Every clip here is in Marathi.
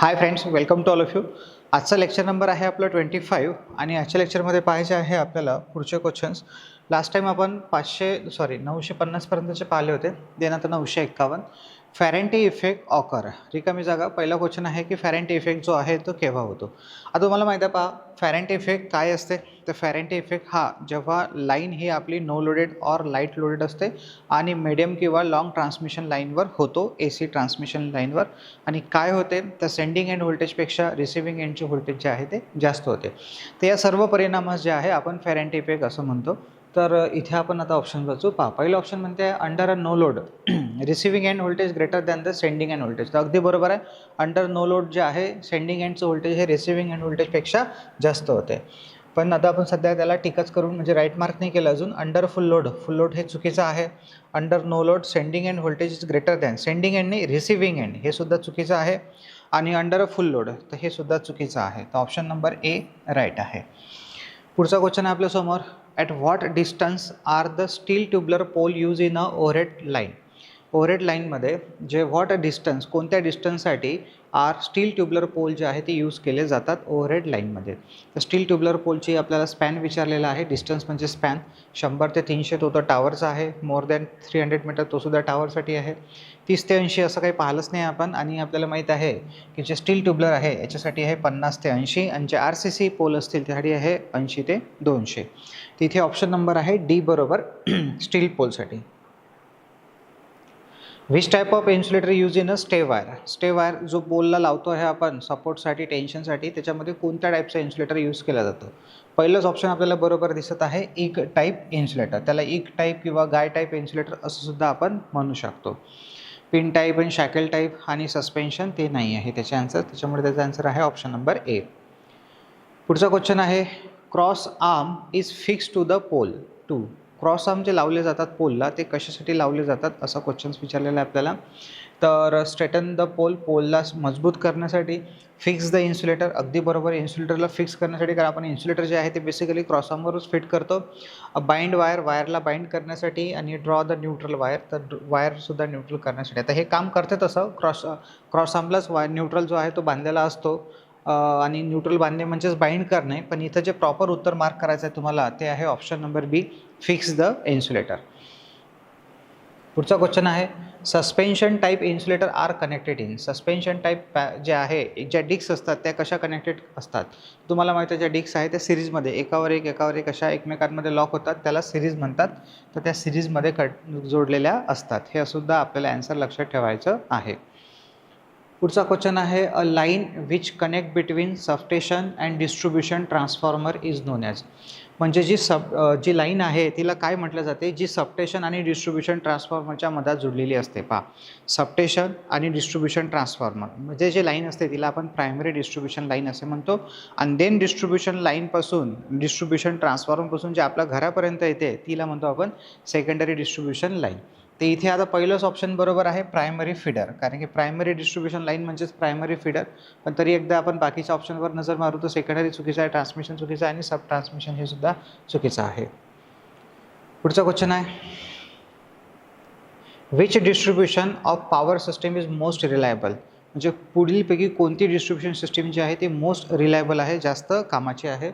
Hi friends welcome to all of you आजचा लेक्चर नंबर आहे आपला ट्वेंटी फाईव्ह आणि आजच्या लेक्चरमध्ये पाहायचे आहे आपल्याला पुढचे क्वेश्चन्स लास्ट टाईम आपण पाचशे सॉरी नऊशे पन्नासपर्यंतचे पाहिले होते. देन आता नऊशे एक्कावन्न फॅरेंटी इफेक्ट ऑकर. रिकामी जागा. पहिला क्वेश्चन आहे की फॅरेंटी इफेक्ट जो आहे तो केव्हा होतो? आता तुम्हाला माहीत आहे पहा फॅरेंटी इफेक्ट काय असते? तर फॅरेंटी इफेक्ट हा जेव्हा लाईन ही आपली no loaded or light loaded असते आणि मिडियम किंवा लॉंग ट्रान्समिशन लाईनवर होतो ए सी ट्रान्समिशन लाईनवर आणि काय होते? तर सेंडिंग एंड व्होल्टेजपेक्षा रिसिव्हिंग एंडचे व्होल्टेज जे आहे ते जास्त होते. तर या सर्व परिणामास जे आहे आपण फॅरेंटी इफेक्ट असं म्हणतो. तर इथे आपण आता ऑप्शन वाचू पहा पहिलं ऑप्शन म्हणते under a no load receiving end voltage greater than the sending end voltage तर अगदी बरोबर आहे. अंडर नो लोड जे आहे सेंडिंग अँडचं व्होल्टेज हे रिसिव्हिंग अँड व्होल्टेजपेक्षा जास्त होते. पण आता आपण सध्या त्याला टिकच करून म्हणजे राईट मार्क नाही केलं अजून. Under full load full load हे चुकीचं आहे. Under no load sending end voltage is greater than sending end नाही रिसिव्हिंग अँड हे सुद्धा चुकीचं आहे. आणि अंडर अ फुल लोड तर हे सुद्धा चुकीचं आहे. तर ऑप्शन नंबर ए राईट आहे. पुढचा क्वेश्चन आहे आपल्यासमोर at what distance are the steel tubular pole use in a overhead line overhead लाईनमध्ये जे व्हॉट डिस्टन्स कोणत्या डिस्टन्ससाठी आर स्टील ट्युबलर पोल जे आहे ते यूज केले जातात ओव्हरहेड लाईनमध्ये. तर स्टील ट्युबलर पोलची आपल्याला स्पॅन विचारलेला आहे डिस्टन्स म्हणजे स्पॅन. शंभर ते तीनशे तो तर टावरचा आहे more than three hundred metre तोसुद्धा टावरसाठी आहे. तीस ते ऐंशी असं काही पाहिलंच नाही आपण. आणि आपल्याला माहीत आहे की जे स्टील ट्युबलर आहे याच्यासाठी आहे पन्नास ते ऐंशी. आणि जे आर सी सी पोल असतील त्यासाठी आहे ऐंशी ते दोनशे. तिथे ऑप्शन नंबर आहे डी बरोबर steel पोलसाठी. Which type of insulator use in a stay wire stay wire जो पोलला लावतो आहे आपण सपोर्टसाठी टेन्शनसाठी त्याच्यामध्ये कोणत्या टाईपचा इन्सुलेटर यूज केला जातो? पहिलंच ऑप्शन आपल्याला बरोबर दिसत आहे इक टाईप इन्सुलेटर त्याला इक टाईप किंवा गाय टाईप इन्सुलेटर असं सुद्धा आपण म्हणू शकतो. पिन टाईप आणि शॅकल टाईप आणि सस्पेन्शन ते नाही आहे त्याचे आन्सर त्याच्यामुळे त्याचा आन्सर आहे ऑप्शन नंबर ए पुढचा क्वेश्चन आहे cross arm is fix to the pole to cross arm जे लावले जातात पोलला ते कशासाठी लावले जातात असा क्वेश्चन्स विचारलेला आहे आपल्याला. तर स्ट्रेटन द पोल पोलला मजबूत करण्यासाठी फिक्स द इन्सुलेटर अगदी बरोबर इन्सुलेटरला फिक्स करण्यासाठी कारण आपण इन्सुलेटर जे आहे ते बेसिकली क्रॉस आर्मवरच फिट करतो. बाइंड वायर वायरला बाइंड करण्यासाठी आणि ड्रॉ द न्यूट्रल वायर तर वायरसुद्धा न्यूट्रल करण्यासाठी. आता हे काम करते तसं क्रॉस क्रॉस आर्मलाच वाय न्यूट्रल जो आहे तो बांधलेला असतो. आणि न्यूट्रल बांधणे म्हणजेच बाइंड करणे. पण इथं जे प्रॉपर उत्तर मार्क करायचं आहे तुम्हाला ते आहे option number B fix the insulator पुढचा क्वेश्चन आहे suspension type insulator are connected in suspension type जे आहे ज्या डिक्स असतात त्या कशा कनेक्टेड असतात? तुम्हाला माहिती आहे ज्या डिक्स आहे त्या सिरीजमध्ये एकावर एक एकावर एक अशा एकमेकांमध्ये लॉक होतात त्याला सिरीज म्हणतात. तर त्या सिरीजमध्ये कट जोडलेल्या असतात. हे सुद्धा आपल्याला ॲन्सर लक्षात ठेवायचं आहे. पुढचा क्वेश्चन आहे a line which connect between substation and distribution transformer is known as म्हणजे जी सब जी लाईन आहे तिला काय म्हटलं जाते? जी सबटेशन आणि डिस्ट्रीब्युशन ट्रान्सफॉर्मरच्या मधात जुडलेली असते. पहा सबटेशन आणि डिस्ट्रीब्युशन ट्रान्सफॉर्मर म्हणजे जे लाईन असते तिला आपण प्रायमरी डिस्ट्रीब्युशन लाईन असे म्हणतो. आणि देन डिस्ट्रीब्युशन लाईनपासून डिस्ट्रीब्युशन ट्रान्सफॉर्मरपासून जे आपल्या घरापर्यंत येते तिला म्हणतो आपण सेकंडरी डिस्ट्रीब्युशन लाईन ते इथे आता पहिलंच ऑप्शन बरोबर आहे प्रायमरी फीडर कारण की प्रायमरी डिस्ट्रीब्युशन लाईन म्हणजेच प्रायमरी फीडर पण तरी एकदा आपण बाकीच्या ऑप्शनवर नजर मारू तर सेकंडरी चुकीचं आहे ट्रान्समिशन चुकीचं आहे आणि सब ट्रान्समिशन हे सुद्धा चुकीचं आहे. पुढचा क्वेश्चन आहे. Which distribution of power system is most reliable म्हणजे पुढीलपैकी कोणती डिस्ट्रीब्युशन सिस्टीम जी आहे ती मोस्ट रिलायबल आहे जास्त कामाची आहे.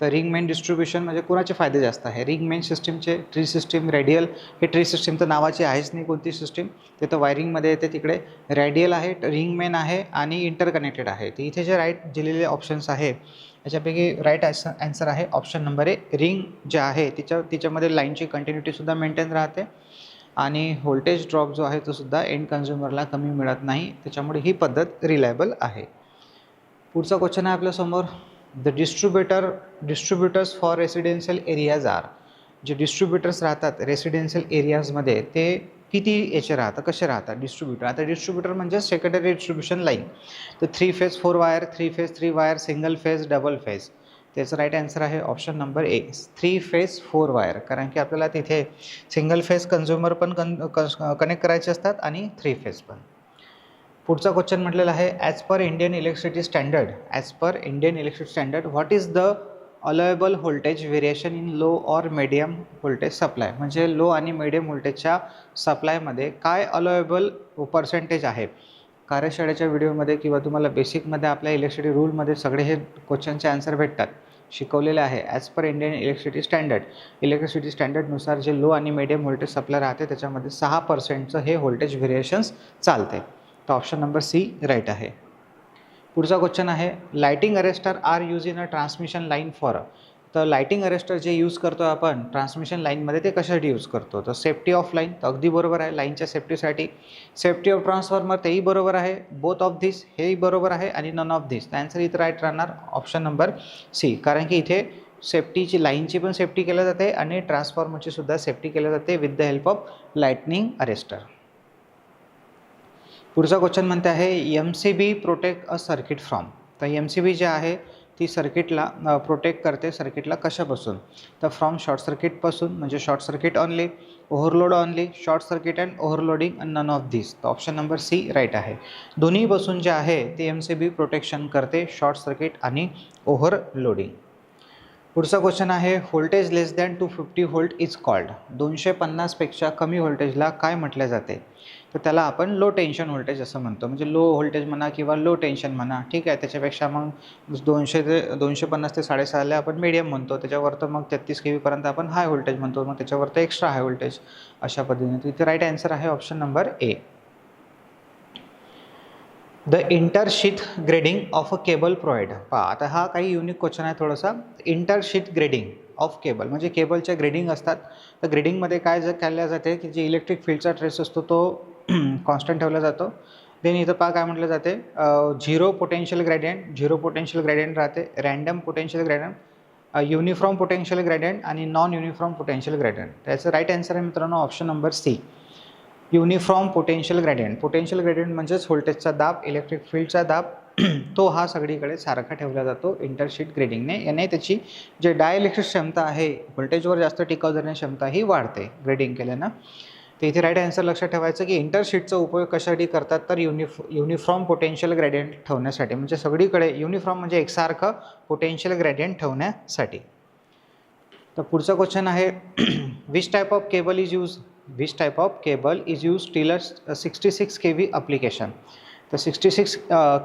तर रिंग मेन डिस्ट्रीब्युशन म्हणजे कोणाचे फायदे जास्त आहे? रिंग मेन सिस्टीमचे ट्री सिस्टीम रेडियल हे ट्री सिस्टीम तर नावाची आहेच नाही कोणती सिस्टीम ते तर वायरिंगमध्ये येते तिकडे. रेडियल आहे रिंग मेन आहे आणि इंटरकनेक्टेड आहे. तर इथे जे राईट दिलेले ऑप्शन्स आहे याच्यापैकी राईट ॲन्सर आहे ऑप्शन नंबर ए. रिंग जे आहे तिच्या तिच्यामध्ये लाईनची कंटिन्युटीसुद्धा मेंटेन राहते. आणि व्होल्टेज ड्रॉप जो आहे तो सुद्धा एंड कन्झ्युमरला कमी मिळत नाही. त्याच्यामुळे ही पद्धत रिलायबल आहे. पुढचा क्वेश्चन आहे आपल्यासमोर the distributor distributors for residential areas are जे डिस्ट्रीब्युटर्स राहतात रेसिडेन्शियल एरियाजमध्ये ते किती याचे राहतात कसे राहतात? डिस्ट्रीब्युटर आता डिस्ट्रीब्युटर म्हणजे सेकंडरी डिस्ट्रीब्युशन लाईन तर three phase four wire three phase three wire single phase double phase त्याचं राईट आन्सर आहे option number A three phase four wire कारण की आपल्याला तिथे सिंगल फेज कन्झ्युमर पण कन कनेक्ट करायचे असतात आणि थ्री फेज पण. पुढचा क्वेश्चन म्हटलेला आहे as per Indian electricity standard as per Indian electricity standard what is the allowable voltage variation in low or medium voltage supply म्हणजे लो आणि मिडियम व्होल्टेजच्या सप्लायमध्ये काय अलोएबल पर्सेंटेज आहे? कार्यशाळेच्या व्हिडिओमध्ये किंवा तुम्हाला बेसिकमध्ये आपल्या इलेक्ट्रिसिटी रूलमध्ये सगळे हे क्वेश्चनचे आन्सर भेटतात. शिकवलेले आहे as per Indian electricity standard electricity स्टँडर्डनुसार जे लो आणि मिडियम व्होल्टेज सप्लाय राहते त्याच्यामध्ये सहा पर्सेंटचं हे व्होल्टेज व्हेरिएशन्स चालते. तर ऑप्शन नंबर सी राईट आहे. पुढचा क्वेश्चन आहे lightning arrester are use in a transmission line for तर लायटिंग अरेस्टर जे यूज करतो आपण ट्रान्समिशन लाईनमध्ये ते कशासाठी यूज करतो? तर सेफ्टी ऑफ लाईन तर अगदी बरोबर आहे लाईनच्या सेफ्टीसाठी सेफ्टी ऑफ ट्रान्सफॉर्मर तेही बरोबर आहे बोथ ऑफ धिस हेही बरोबर आहे आणि नन ऑफ धिस आन्सर इथं राईट राहणार ऑप्शन नंबर सी कारण की इथे सेफ्टीची लाईनची पण सेफ्टी केली जाते आणि ट्रान्सफॉर्मरची सुद्धा सेफ्टी केली जाते with the help of lightning arrester पुढचा क्वेश्चन म्हणते आहे M C B protect a circuit from तर एम सी बी जे आहे ती सर्किटला प्रोटेक्ट करते सर्किटला कशापासून? तर फ्रॉम शॉर्ट सर्किटपासून म्हणजे short circuit only overload only short circuit and overloading and none of this तर ऑप्शन नंबर सी राईट आहे. दोन्हीपासून जे आहे ते एम सी बी प्रोटेक्शन करते शॉर्ट सर्किट आणि ओव्हरलोडिंग पुढचा क्वेश्चन आहे voltage less than two fifty volt is called दोनशे पन्नासपेक्षा कमी व्होल्टेजला काय म्हटले जाते? तर त्याला आपण लो टेन्शन व्होल्टेज असं म्हणतो. म्हणजे लो व्होल्टेज म्हणा किंवा लो टेन्शन म्हणा ठीक आहे? त्याच्यापेक्षा मग दोनशे ते दोनशे पन्नास ते साडेसहाला आपण मीडियम म्हणतो. त्याच्यावर तर मग तेहतीस के व्हीपर्यंत आपण हाय व्होल्टेज म्हणतो. मग त्याच्यावर तर एक्स्ट्रा हाय व्होल्टेज अशा पद्धतीने. तर इथे राईट आन्सर आहे option number A the intersheath grading of a cable provide पहा आता हा काही युनिक क्वेश्चन आहे थोडासा. इंटरशीथ ग्रेडिंग ऑफ केबल म्हणजे केबलच्या ग्रेडिंग असतात. तर ग्रेडिंगमध्ये काय जर केल्या जाते की जे इलेक्ट्रिक फील्डचा ट्रेस असतो तो कॉन्स्टंट ठेवला जातो. देन इथं पहा काय म्हटलं जाते. Zero potential gradient zero potential gradient राहते. Random potential gradient uniform potential gradient आणि नॉन युनिफॉर्म पोटेन्शियल ग्रॅडियंट त्याचं राईट आन्सर आहे मित्रांनो option number C uniform potential gradient potential gradient म्हणजेच व्होल्टेजचा दाब इलेक्ट्रिक फील्डचा दाब. तो हा सगळीकडे सारखा ठेवला जातो इंटरशीट ग्रेडिंगने याने त्याची जे डायलेक्ट्रिक क्षमता आहे व्होल्टेजवर जास्त टिकाव धरण्याची क्षमता ही वाढते ग्रेडिंग केल्यानं. तर इथे राईट आन्सर लक्षात ठेवायचं की इंटरशीटचा उपयोग कशासाठी करतात तर युनिफ युनिफॉर्म पोटेन्शियल ग्रॅडियंट ठेवण्यासाठी. म्हणजे सगळीकडे युनिफॉर्म म्हणजे एकसारखं पोटेन्शियल ग्रॅडियंट ठेवण्यासाठी. तर पुढचा क्वेश्चन आहे which type of cable is use which type of cable is use till sixty six K V application तर सिक्स्टी सिक्स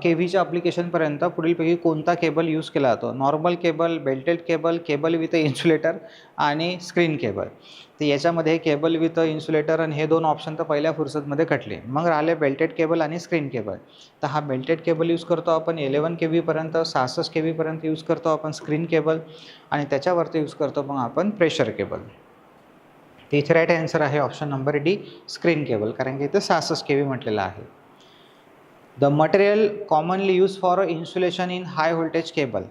के व्हीच्या अप्लिकेशनपर्यंत पुढीलपैकी कोणता केबल यूज केला जातो? Normal cable belted cable cable with insulator आणि स्क्रीन केबल तर याच्यामध्ये केबल विथ इन्सुलेटर आणि हे दोन ऑप्शन तर पहिल्या फुरसतमध्ये कटले मग राहिले बेल्टेड केबल आणि स्क्रीन केबल तर हा बेल्टेड केबल यूज करतो आपण इलेवन के व्हीपर्यंत सहासष्ट के व्हीपर्यंत यूज करतो आपण स्क्रीन केबल आणि त्याच्यावरती यूज करतो मग आपण प्रेशर केबल तर इथे राईट आन्सर आहे option number D screen cable कारण की इथं सहासष्ट के व्ही म्हटलेलं आहे. The material commonly use for insulation in high voltage cable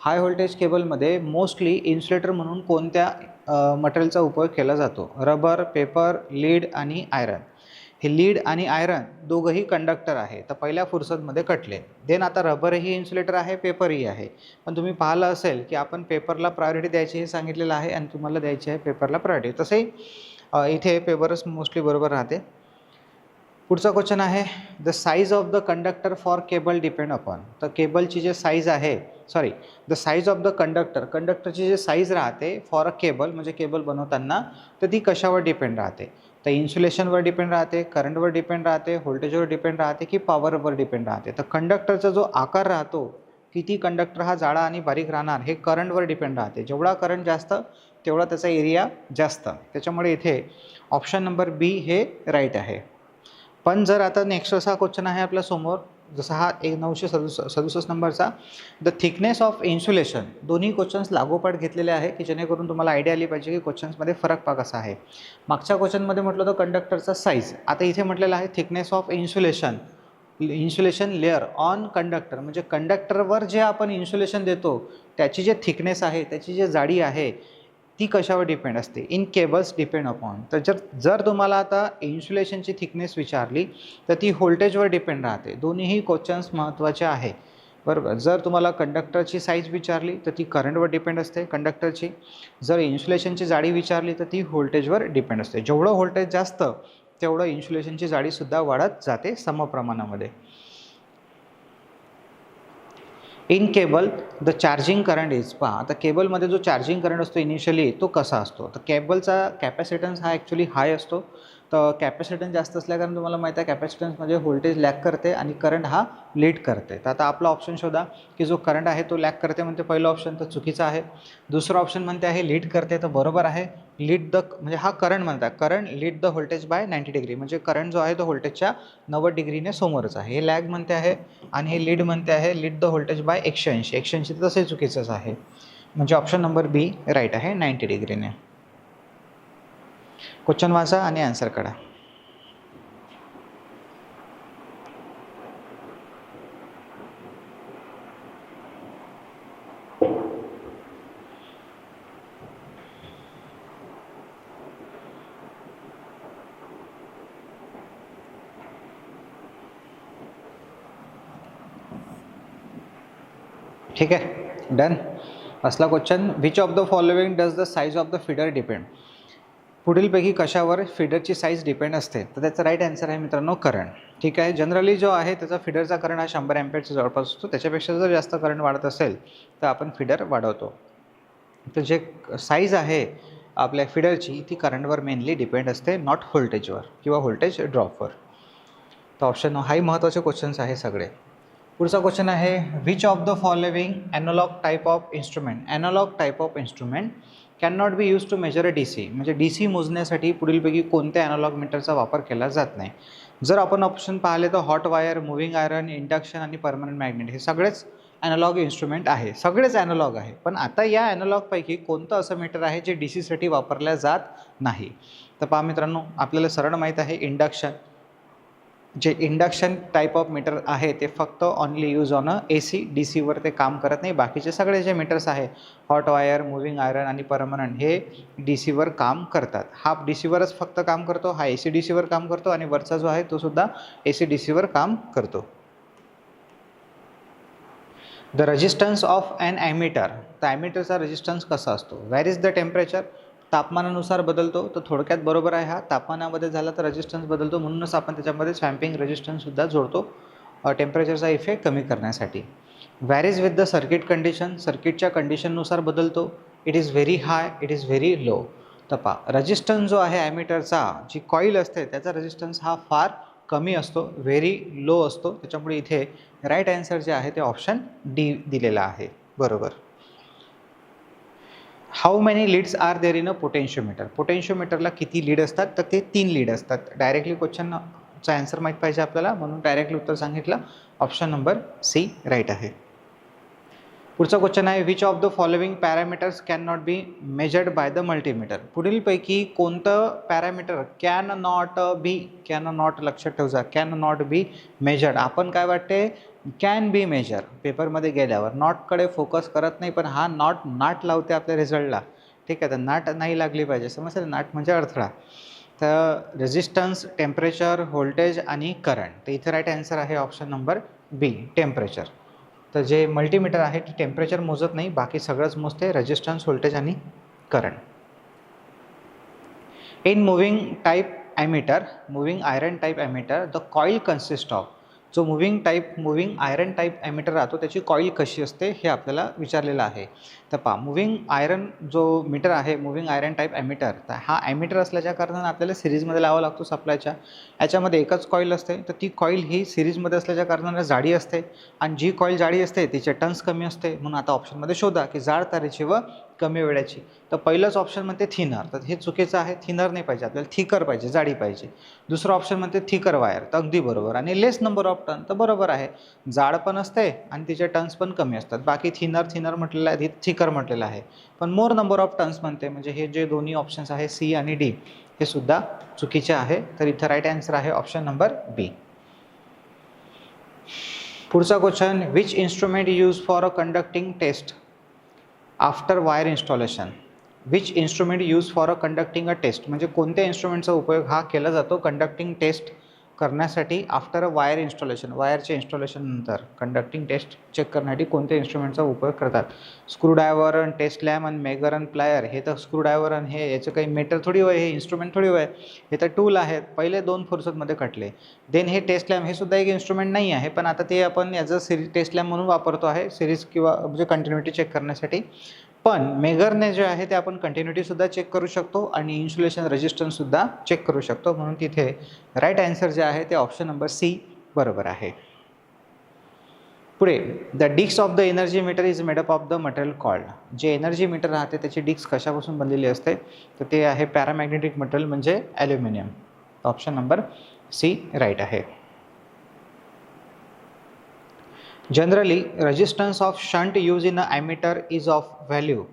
high voltage केबलमध्ये mostly insulator म्हणून कोणत्या मटेरियलचा उपयोग केला जातो? रबर पेपर लीड आणि आयरन हे लीड आणि आयरन दोघंही कंडक्टर आहे. तर पहिल्या फुरसतमध्ये कटले. देन आता रबरही इन्सुलेटर आहे पेपरही आहे. पण तुम्ही पाहिलं असेल की आपण पेपरला प्रायोरिटी द्यायची हे सांगितलेलं आहे आणि तुम्हाला द्यायची आहे पेपरला प्रायोरिटी तसंही इथे पेपरच मोस्टली बरोबर राहते. पुढचा क्वेश्चन आहे the size of the conductor for cable depend upon तर केबलची जे साईज आहे sorry the size of the conductor कंडक्टरची जे साईज राहते फॉर अ केबल म्हणजे केबल बनवताना तर ती कशावर डिपेंड राहते? तर इन्सुलेशनवर डिपेंड राहते करंटवर डिपेंड राहते व्होल्टेजवर डिपेंड राहते की पॉवरवर डिपेंड राहते? तर कंडक्टरचा जो आकार राहतो किती कंडक्टर हा जाडा आणि बारीक राहणार हे करंटवर डिपेंड राहते. जेवढा करंट जास्त तेवढा त्याचा एरिया जास्त. त्याच्यामुळे इथे ऑप्शन नंबर बी हे राईट आहे. पण जर आता नेक्स्ट असा क्वेश्चन आहे आपल्यासमोर जसा हा एक नऊशे सदुस सदुसष्ट नंबरचा द थिकनेस ऑफ इन्सुलेशन दोन्ही क्वेश्चन्स लागोपाठ घेतलेले आहे की जेणेकरून तुम्हाला आयडिया आली पाहिजे की क्वेश्चन्समध्ये फरक पा कसा आहे. मागच्या क्वेश्चनमध्ये म्हटलं होतं कंडक्टरचा साईज आता इथे म्हटलेलं आहे thickness of insulation insulation layer on conductor म्हणजे कंडक्टरवर जे आपण इन्सुलेशन देतो त्याची जे थिकनेस आहे त्याची जी जाडी आहे ती कशावर डिपेंड असते? इन केबल्स डिपेंड अपॉन तर जर जर तुम्हाला आता इन्सुलेशनची थिकनेस विचारली तर ती व्होल्टेजवर डिपेंड राहते. दोन्हीही क्वेश्चन्स महत्त्वाचे आहे. बरोबर? जर तुम्हाला कंडक्टरची साईज विचारली तर ती करंटवर डिपेंड असते कंडक्टरची जर इन्सुलेशनची जाडी विचारली तर ती व्होल्टेजवर डिपेंड असते. जेवढं व्होल्टेज जास्त तेवढं इन्सुलेशनची जाडीसुद्धा वाढत जाते समप्रमाणामध्ये. In cable the charging current is पहा आता केबलमध्ये जो चार्जिंग करंट असतो इनिशियली तो कसा असतो? तर केबलचा कॅपॅसिटन्स हा ॲक्च्युली हाय असतो. तर कॅपॅसिटन्स जास्त असल्याकारण तुम्हाला माहीत आहे कॅपॅसिटन्समध्ये व्होल्टेज लॅक करते आणि करंट हा लीड करते. तर आता आपला ऑप्शन शोधा की जो करंट आहे तो लॅक करते म्हणते पहिलं ऑप्शन तर चुकीचं आहे. दुसरं ऑप्शन म्हणते आहे लीड करते तर बरोबर आहे. लीड द म्हणजे हा करंट म्हणतात. Current lead the voltage by ninety degree म्हणजे करंट जो आहे तो व्होल्टेजच्या नव्वद डिग्रीने समोरच आहे. हे लॅग म्हणते आहे आणि हे लीड म्हणते आहे लीड द व्होल्टेज बाय एकशे ऐंशी. एकशे ऐंशी तर तसे चुकीचंच आहे. म्हणजे ऑप्शन नंबर बी राईट आहे नाईंटी डिग्रीने क्वेश्चन वाचा आणि आन्सर काढा. ठीक आहे. डन असला question which of the following does the size of the feeder depend पुढीलपैकी कशावर फिडरची साईज डिपेंड असते. तर त्याचा राईट आन्सर आहे मित्रांनो करंट ठीक आहे? जनरली जो आहे त्याचा फिडरचा करंट हा शंभर अँपेडच्या जवळपास असतो. त्याच्यापेक्षा जर जास्त करंट वाढत असेल तर आपण फिडर वाढवतो. तर जे साईज आहे आपल्या फिडरची ती करंटवर मेनली डिपेंड असते नॉट व्होल्टेजवर किंवा व्होल्टेज ड्रॉपवर तर ऑप्शन हाही महत्त्वाचे क्वेश्चन्स आहे सगळे. पुढचा क्वेश्चन आहे which of the following analogue type of instrument analogue type of instrument can not be use to measure a D C. म्हणजे डी सी मोजण्यासाठी पुढीलपैकी कोणत्या ॲनॉलॉग मीटरचा वापर केला जात नाही. जर आपण ऑप्शन पाहिले तर hot wire moving iron induction आणि परमनंट मॅग्नेट हे सगळेच ॲनॉलॉग इन्स्ट्रुमेंट आहे. सगळेच ॲनॉलॉग आहे. पण आता या ॲनॉलॉगपैकी कोणतं असं मीटर आहे जे डी सीसाठी वापरल्या जात नाही? तर पहा मित्रांनो आपल्याला सरळ माहीत आहे इंडक्शन जे इंडक्शन टाईप ऑफ मीटर आहे ते फक्त only use on a A C D सीवर ते काम करत नाही. बाकीचे सगळे जे मीटर्स आहे हॉट वायर मुव्हिंग आयरन आणि परमनंट हे डी सीवर काम करतात. हा डी सीवरच फक्त काम करतो हा ए सी डी सीवर काम करतो आणि वरचा जो आहे तो सुद्धा ए सी डी सीवर काम करतो. The resistance of an ammeter तर ॲमिटरचा रेजिस्टन्स कसा असतो? व्हॅर इज द टेम्परेचर तापमानानुसार बदलतो तर थोडक्यात बरोबर आहे हा. तापमानामध्ये झाला तर रेजिस्टन्स बदलतो म्हणूनच आपण त्याच्यामध्ये स्वॅम्पिंग रेजिस्टन्ससुद्धा जोडतो. टेम्परेचरचा इफेक्ट कमी करण्यासाठी. Varies with the circuit condition सर्किटच्या कंडिशननुसार बदलतो. It is very high it is very low तपा पा रेजिस्टन्स जो आहे ॲमिटरचा जी कॉईल असते त्याचा रेजिस्टन्स हा फार कमी असतो व्हेरी लो असतो. त्याच्यामुळे इथे राईट आन्सर जे आहे ते ऑप्शन डी दिलेला आहे. बरोबर. How many leads are there in a potentiometer पोटेन्शिओमीटरला किती लीड असतात? तर ते तीन लीड असतात. डायरेक्टली क्वेश्चनचा ॲन्सर माहीत पाहिजे आपल्याला. म्हणून डायरेक्टली उत्तर सांगितलं. ऑप्शन नंबर सी राईट आहे. पुढचा क्वेश्चन आहे which of the following parameters can not be measured by the multimeter पुढीलपैकी कोणतं parameter can not be can not लक्षात ठेवजा. कॅन नॉट बी मेजर्ड आपण काय वाटते? कॅन बी मेजर पेपरमध्ये गेल्यावर नॉटकडे फोकस करत नाही पण हा नॉट नाट लावते आपल्या रिझल्टला ठीक आहे तर नाट नाही लागली पाहिजे. समजलं? नाट म्हणजे अडथळा तर रेजिस्टन्स टेम्परेचर व्होल्टेज आणि करंट तर इथं राईट आन्सर आहे ऑप्शन नंबर बी टेम्परेचर तर जे मल्टीमीटर आहे ते टेम्परेचर मोजत नाही. बाकी सगळंच मोजते रेजिस्टन्स व्होल्टेज आणि current in moving type ammeter moving iron type ammeter the coil consist of जो moving type moving iron type ammeter राहतो त्याची कॉईल कशी असते हे आपल्याला विचारलेलं आहे. तर पहा मुव्हिंग आयरन जो मीटर आहे मुव्हिंग आयरन टाईप ॲमिटर तर हा ॲमिटर असल्याच्या कारणानं आपल्याला सिरीजमध्ये लावा लागतो सप्लायच्या याच्यामध्ये एकच कॉईल असते तर ती कॉईल ही सिरीजमध्ये असल्याच्या कारणानं जाडी असते. आणि जी कॉईल जाडी असते तिचे टन्स कमी असते. म्हणून आता ऑप्शनमध्ये शोधा की जाड तारेची व कमी वेळाची. तर पहिलंच ऑप्शन म्हणते थिनर तर हे चुकीचं आहे. थिनर नाही पाहिजे. आपल्याला थिकर पाहिजे. जाडी पाहिजे. दुसरं ऑप्शन म्हणते थिकर वायर तर अगदी बरोबर. आणि लेस नंबर ऑफ टन तर बरोबर आहे. जाड पण असते आणि तिचे टन्स पण कमी असतात. बाकी थिनर थिनर म्हटलेलं आहे. थिकर म्हटलेलं आहे. पण मोर नंबर ऑफ टन्स म्हणते म्हणजे हे जे दोन्ही ऑप्शन्स आहे सी आणि डी हे सुद्धा चुकीचे आहे. तर इथं राईट आन्सर आहे ऑप्शन नंबर बी पुढचा question which instrument use for a conducting test after wire installation which instrument use for a conducting a test म्हणजे कोणत्या इन्स्ट्रुमेंटचा उपयोग हा केला जातो? कंडक्टिंग टेस्ट करण्यासाठी आफ्टर अ वायर इन्स्टॉलेशन वायरच्या इन्स्टॉलेशननंतर कंडक्टिंग टेस्ट चेक करण्यासाठी कोणत्या इन्स्ट्रुमेंटचा उपयोग करतात? स्क्रूड्रायव्हर आणि टेस्ट लॅम आणि मेगर आणि प्लायर हे तर स्क्रूड्रायव्हर आणि हे याचं काही मीटर थोडी होय हे इन्स्ट्रुमेंट थोडी होय हे तर टूल आहेत पहिले दोन फुरसतमध्ये कटले. देन हे टेस्ट लॅम्प हे सुद्धा एक इन्स्ट्रुमेंट नाही आहे पण आता ते आपण याचं सिरीज टेस्ट लॅम म्हणून वापरतो आहे सिरीज किंवा म्हणजे कंटिन्युटी चेक करण्यासाठी. पण मेगरने जे आहे ते आपण कंटिन्युटीसुद्धा चेक करू शकतो आणि इन्सुलेशन रेजिस्टन्ससुद्धा चेक करू शकतो. म्हणून तिथे राईट आन्सर जे आहे ते ऑप्शन नंबर सी बरोबर आहे. पुढे द डिक्स of the energy meter is made up of the material called जे एनर्जी मीटर राहते त्याची डिक्स कशापासून बनलेली असते? तर ते आहे पॅरामॅग्नेटिक मटेरियल म्हणजे aluminium option number C right आहे. Generally resistance of shunt use in a ammeter is of value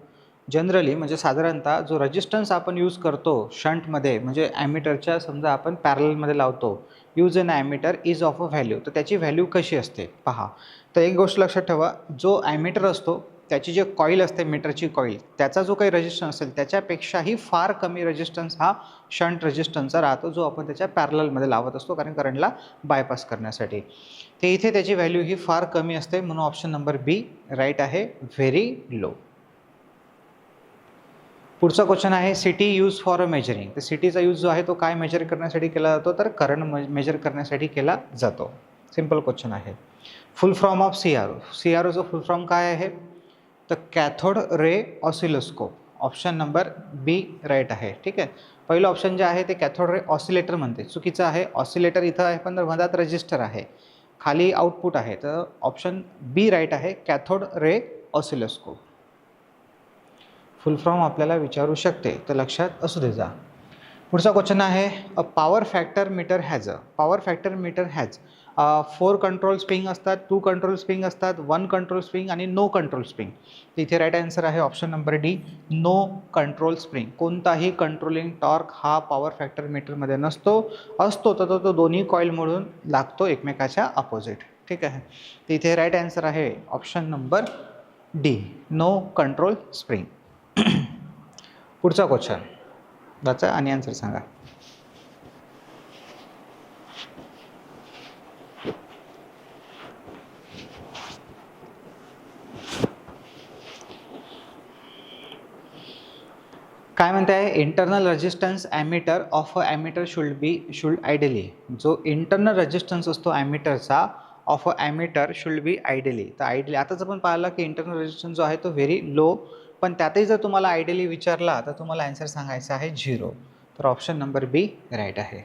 generally म्हणजे साधारणतः जो रेजिस्टन्स आपण यूज करतो शंटमध्ये म्हणजे ॲमीटरच्या समजा आपण पॅरलमध्ये लावतो use in ammeter is of a value तर त्याची व्हॅल्यू कशी असते? पहा. तर एक गोष्ट लक्षात ठेवा जो ॲमीटर असतो त्याची जे कॉईल असते मीटरची कॉईल त्याचा जो काही रेजिस्टन्स असेल त्याच्यापेक्षाही फार कमी रेजिस्टन्स हा शंट रेजिस्टन्सचा राहतो जो आपण त्याच्या पॅरलमध्ये लावत असतो कारण करंटला बायपास करण्यासाठी. ते इथे त्याची व्हॅल्यू ही फार कमी असते म्हणून ऑप्शन नंबर बी राईट आहे. व्हेरी लो पुढचा क्वेश्चन आहे CT use for a measuring तर सिटीचा यूज जो आहे तो काय मेजर करण्यासाठी केला जातो? तर करंट मेजर करण्यासाठी केला जातो. सिंपल क्वेश्चन आहे. Full form of C R O C R ओचं full form काय आहे? तर cathode ray oscilloscope option number B right आहे. ठीक आहे? पहिलं ऑप्शन जे आहे ते कॅथोड रे ऑसिलेटर म्हणते. चुकीचं आहे. ऑसिलेटर इथं आहे पण मधात रजिस्टर आहे. खाली आउटपुट आहे. तर ऑप्शन बी राईट आहे cathode ray oscilloscope full form आपल्याला विचारू शकते. तर लक्षात असू दे जा. पुढचा क्वेश्चन आहे a power factor meter has a power factor meter has four control spring असतात टू कंट्रोल स्प्रिंग असतात वन कंट्रोल स्प्रिंग आणि नो कंट्रोल स्प्रिंग इथे राईट आन्सर आहे option number D no control spring कोणताही कंट्रोलिंग टॉर्क हा पॉवर फॅक्टर मीटरमध्ये नसतो. असतो तर तो तो दोन्ही मिळून लागतो एकमेकाच्या अपोजिट ठीक आहे? तिथे इथे राईट आन्सर आहे option number D no control spring पुढचा क्वेश्चन वाचा आणि आन्सर सांगा. काय म्हणते आहे? Internal resistance ammeter of a ammeter should be should ideally जो इंटरनल रजिस्टन्स असतो ॲमीटरचा of a ammeter should be ideally तर आयडली आताच आपण पाहिलं की इंटरनल रजिस्टन्स जो आहे तो व्हेरी लो पण त्यातही जर तुम्हाला आयडियली विचारला तर तुम्हाला ॲन्सर सांगायचा आहे झिरो तर ऑप्शन नंबर बी राईट आहे.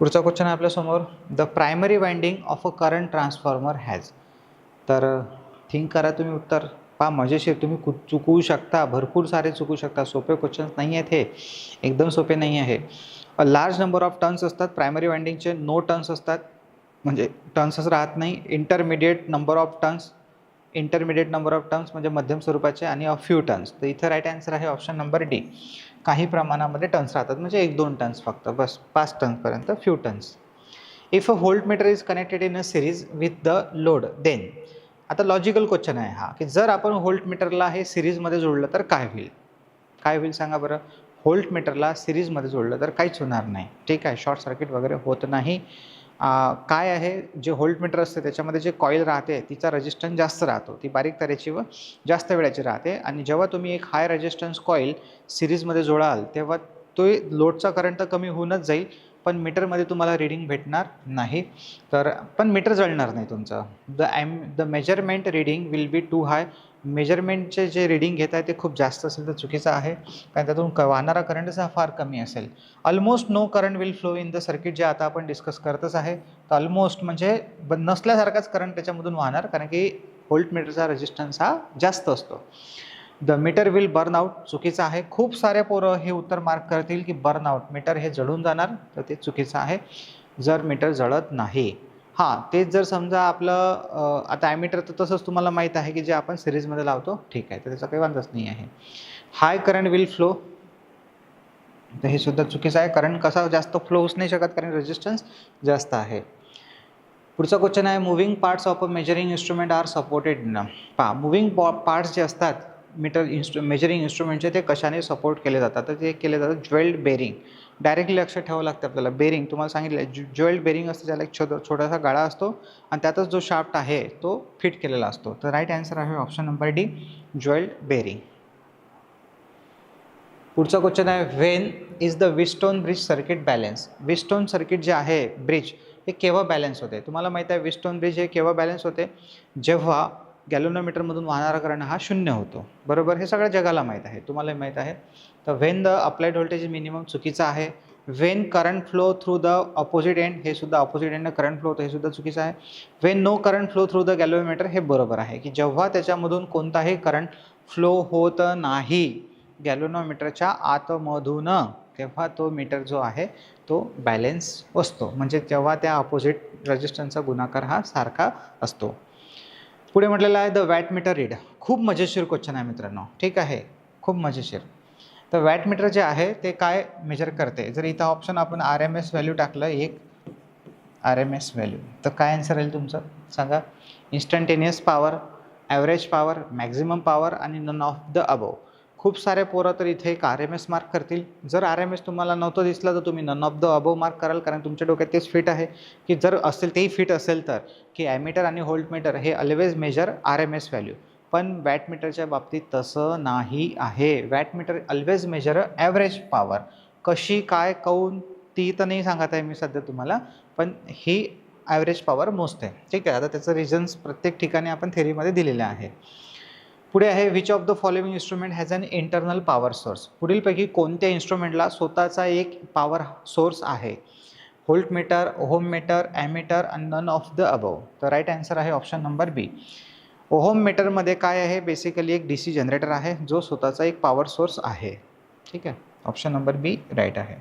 पुढचा क्वेश्चन आहे आपल्यासमोर the primary winding of a current transformer has तर थिंक करा तुम्ही उत्तर. पहा मजेशीर. तुम्ही कु चुकवू शकता. भरपूर सारे चुकू शकता. सोपे क्वेश्चन्स नाही आहेत हे. एकदम सोपे नाही आहे. लार्ज नंबर ऑफ टर्न्स असतात. प्रायमरी वाइंडिंगचे नो टर्न्स असतात. म्हणजे टर्न्सच राहत नाही. Intermediate number of turns intermediate number of terms म्हणजे मध्यम स्वरूपाचे आणि अ फ्यू टर्न्स तर इथं राईट आन्सर आहे ऑप्शन नंबर डी काही प्रमाणामध्ये टर्न्स राहतात. म्हणजे एक दोन टर्न्स फक्त. बस. पाच टर्न्सपर्यंत few turns if a volt meter is connected in a series with the load then आता लॉजिकल क्वेश्चन आहे हा की जर आपण होल्ट मीटरला हे सिरीजमध्ये जोडलं तर काय होईल? काय होईल सांगा बरं? होल्ट मीटरला सिरीजमध्ये जोडलं तर काहीच होणार नाही. ठीक आहे शॉर्ट सर्किट वगैरे होत नाही. काय आहे? जे होल्ट मीटर असते त्याच्यामध्ये जे कॉईल राहते तिचा रेजिस्टन्स जास्त राहतो. ती बारीक तऱ्हेची व जास्त वेळाची राहते. आणि जेव्हा तुम्ही एक हाय रेजिस्टन्स कॉईल सिरीजमध्ये जोडाल तेव्हा तो लोडचा करंट तर कमी होऊनच जाईल. पण मीटरमध्ये तुम्हाला रिडिंग भेटणार नाही. तर पण मीटर जळणार नाही तुमचं. The am the measurement reading will be too high मेजरमेंटचे जे रिडिंग घेत आहे ते खूप जास्त असेल तर चुकीचं आहे. कारण त्यातून क वाहणारा करंटच हा फार कमी असेल. Almost no current will flow in the circuit जे आता आपण डिस्कस करतच आहे. तर ऑलमोस्ट म्हणजे ब नसल्यासारखाच करंट त्याच्यामधून वाहणार. कारण की होल्ट मीटरचा रेजिस्टन्स हा जास्त असतो. The meter will burn out चुकीचं आहे. खूप सारे पोरं हे उत्तर मार्क करतील की बर्न आउट मीटर हे जळून जाणार तर ते चुकीचं आहे. जर मीटर जळत नाही. हां तेच जर समजा आपलं आता ॲमीटर तर तसंच तुम्हाला माहीत आहे की जे आपण सिरीजमध्ये लावतो ठीक आहे. तर त्याचा काही वांधाच नाही आहे. हाय करंट विल फ्लो तर हे सुद्धा चुकीचं आहे. करंट कसा जास्त फ्लो होऊच नाही शकत कारण रेजिस्टन्स जास्त आहे. पुढचा क्वेश्चन आहे moving parts of a measuring instrument are supported न पहा मुव्हिंग पार्ट्स जे असतात मीटर इन्स्ट्रु मेजरिंग इन्स्ट्रुमेंटचे ते कशाने सपोर्ट केले जातात? तर ते केले जातात ज्वेल्ड बेरिंग डायरेक्टली लक्षात ठेवावं लागतं आपल्याला. बेरिंग तुम्हाला सांगितलं आहे ज्वेल्ड बेरिंग असतं त्याला एक छोट छोटासा गाळा असतो आणि त्यातच जो शाफ्ट आहे तो फिट केलेला असतो. तर राईट आन्सर आहे option number D jewelled bearing पुढचा क्वेश्चन आहे when is the Wheatstone bridge circuit balance Wheatstone circuit जे आहे ब्रिज हे केव्हा बॅलन्स होते? तुम्हाला माहीत आहे विस्टोन ब्रिज हे केव्हा बॅलन्स होते? जेव्हा गॅलोनोमीटरमधून वाहणारा करंट हा शून्य होतो. बरोबर? हे सगळ्या जगाला माहीत आहे. तुम्हालाही माहीत आहे. तर when the applied voltage minimum चुकीचं आहे. When current flow through the opposite end हे सुद्धा अपोजिट एंडनं करंट फ्लो होतं हे सुद्धा चुकीचं आहे. When no current flow through the galvanometer हे बरोबर आहे. की जेव्हा त्याच्यामधून कोणताही करंट फ्लो होत नाही गॅलोनोमीटरच्या आतमधून तेव्हा तो मीटर जो आहे तो बॅलेन्स असतो. म्हणजे जेव्हा त्या अपोजिट रजिस्टन्सचा गुणाकार हा सारखा असतो. पुढे म्हटलेलं आहे द वॅट मीटर रीड खूप मजेशीर क्वेश्चन आहे मित्रांनो. ठीक आहे? खूप मजेशीर. तर वॅट मीटर जे आहे ते काय मेजर करते? जर इथं ऑप्शन आपण आर एम एस व्हॅल्यू टाकलं एक आर एम एस व्हॅल्यू तर काय आन्सर राहील तुमचं? सांगा. Instantaneous power average power maximum power आणि नन ऑफ द अबव खूप सारे पोरं तर इथे एक आर एम एस मार्क करतील. जर आर एम एस तुम्हाला नव्हतं दिसलं तर तुम्ही none of the above mark कराल कारण तुमच्या डोक्यात तेच फिट आहे की जर असेल तेही फिट असेल तर की ॲमीटर आणि होल्टमीटर हे always measure R M S value पण वॅटमीटरच्या बाबतीत तसं नाही आहे. Wattmeter always measure average power कशी काय काऊन ती तर नाही सांगत आहे मी सध्या तुम्हाला पण ही ॲव्हरेज पॉवर मोजते. ठीक आहे आता त्याचं रिझन्स प्रत्येक ठिकाणी आपण थेरीमध्ये दिलेलं आहे पुढे आहे which of the following instrument has an internal power source पुढीलपैकी कोणत्या इन्स्ट्रुमेंटला स्वतःचा एक पॉवर सोर्स आहे? Volt meter ohm meter ammeter and none of the above तर राईट आन्सर आहे ऑप्शन नंबर बी ओहोम मीटरमध्ये काय आहे? बेसिकली एक डी सी जनरेटर आहे जो स्वतःचा एक पॉवर सोर्स आहे. ठीक आहे? ऑप्शन नंबर बी राईट आहे.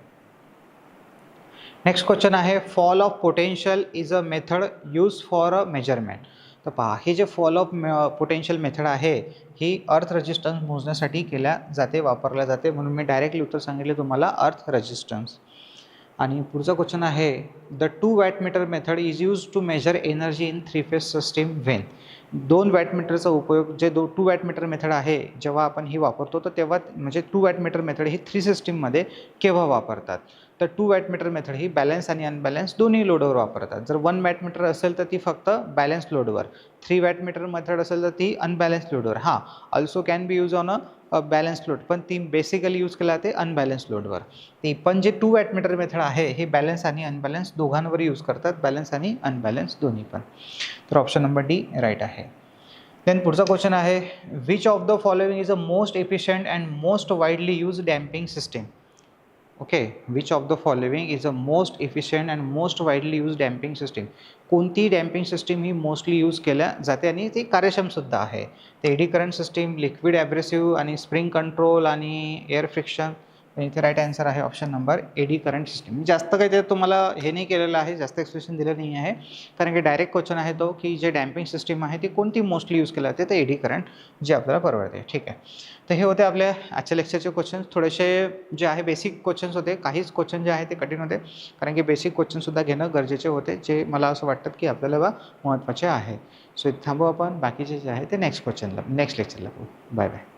नेक्स्ट क्वेश्चन आहे fall of potential is a method use for a measurement तर पहा हे जे फॉल ऑफ पोटेन्शियल मेथड आहे ही अर्थ रजिस्टन्स मोजण्यासाठी केल्या जाते वापरल्या जाते. म्हणून मी डायरेक्टली उत्तर सांगितले तुम्हाला अर्थ रजिस्टन्स आणि पुढचा क्वेश्चन आहे the two wattmeter method is use to measure energy in three phase system when दोन वॅटमीटरचा उपयोग जे दो टू वॅटमीटर मेथड आहे जेव्हा आपण ही वापरतो तर तेव्हा म्हणजे टू वॅटमीटर मेथड ही थ्री सिस्टीममध्ये केव्हा वापरतात? तर टू वॅटमीटर मेथड ही बॅलन्स आणि अनबॅलन्स दोन्ही लोडवर वापरतात. जर वन वॅटमीटर असेल तर ती फक्त बॅलन्स लोडवर थ्री वॅटमीटर मेथड असेल तर ती अनबॅलन्स लोडवर हां also can be use on a balance load पण ती बेसिकली यूज केला जाते अनबॅलन्स लोडवर ती पण जे टू वॅटमीटर मेथड आहे हे बॅलन्स आणि अनबॅलन्स दोघांवर यूज करतात. बॅलन्स आणि अनबॅलन्स दोन्ही पण. तर ऑप्शन नंबर डी राईट आहे. देन पुढचा क्वेश्चन आहे which of the following is a most efficient and most widely use damping system okay which of the following is a most efficient and most widely use damping system कोणती डॅम्पिंग सिस्टीम ही मोस्टली यूज केल्या जाते आणि ती कार्यक्षमसुद्धा आहे? ते eddy current system liquid abrasive आणि स्प्रिंग कंट्रोल आणि एअर फ्रिक्शन इथे राईट आन्सर आहे option number A D current system जास्त काही ते तुम्हाला हे नाही केलेलं आहे जास्त एक्सप्लेशन दिलं नाही आहे. कारण की डायरेक्ट क्वेश्चन आहे तो की जे डॅम्पिंग सिस्टीम आहे ती कोणती मोस्टली यूज केली जाते? तर डी करंट जे आपल्याला परवडते. ठीक आहे. तर हे होते आपल्या आजच्या लेक्चरचे क्वेश्चन्स थोडेसे जे आहे बेसिक क्वेश्चन्स होते. काहीच क्वेश्चन जे आहे ते कठीण होते. कारण की बेसिक क्वेश्चनसुद्धा घेणं गरजेचे होते जे मला असं वाटतं की आपल्याला बा महत्त्वाचे आहे. सो थांबू आपण. बाकीचे जे आहे ते नेक्स्ट क्वेश्चनला नेक्स्ट लेक्चरला बघू. Bye bye